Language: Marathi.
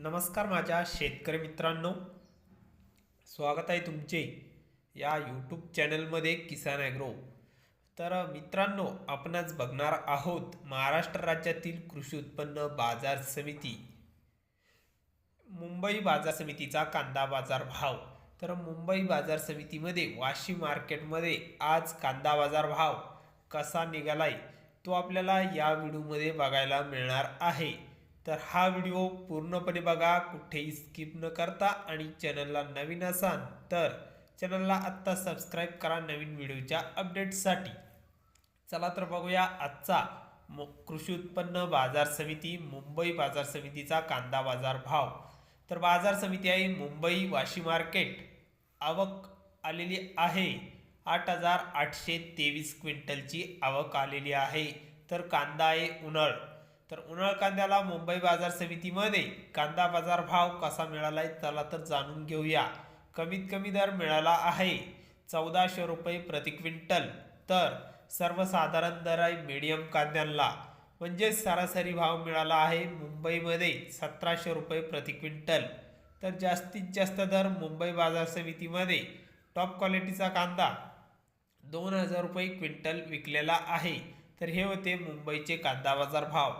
नमस्कार माझ्या शेतकरी मित्रांनो. स्वागत आहे तुमचे या यूट्यूब चॅनलमध्ये किसान ॲग्रो. तर मित्रांनो आपणच बघणार आहोत महाराष्ट्र राज्यातील कृषी उत्पन्न बाजार समिती. मुंबई बाजार समितीचा कांदा बाजार भाव. तर मुंबई बाजार समितीमध्ये वाशी मार्केटमध्ये आज कांदा बाजार भाव कसा निघालाय तो आपल्याला या व्हिडिओमध्ये बघायला मिळणार आहे. तर हा व्हिडिओ पूर्णपणे बघा कुठेही स्किप न करता आणि चॅनलला नवीन असाल तर चॅनलला आत्ता सबस्क्राईब करा नवीन व्हिडिओच्या अपडेट्ससाठी. चला तर बघूया आजचा मु- कृषी उत्पन्न बाजार समिती मुंबई बाजार समितीचा कांदा बाजार भाव. तर बाजार समिती आहे मुंबई वाशी मार्केट. आवक आलेली आहे. आठ हजार आठशे तेवीस क्विंटलची आवक आलेली आहे. तर कांदा आहे उन्हाळ. तर उन्हाळ कांद्याला मुंबई बाजार समितीमध्ये कांदा बाजार भाव कसा मिळाला आहे चला तर जाणून घेऊया. कमीत कमी दर मिळाला आहे. चौदाशे रुपये प्रति क्विंटल. तर सर्वसाधारण दर आहे मीडियम कांद्यांना म्हणजेच सरासरी भाव मिळाला आहे मुंबईमध्ये सतराशे रुपये प्रति क्विंटल. तर जास्तीत जास्त दर मुंबई बाजार समितीमध्ये. टॉप क्वालिटीचा कांदा दोन हजार रुपये क्विंटल विकलेला आहे. तर हे होते मुंबईचे कांदा बाजार भाव.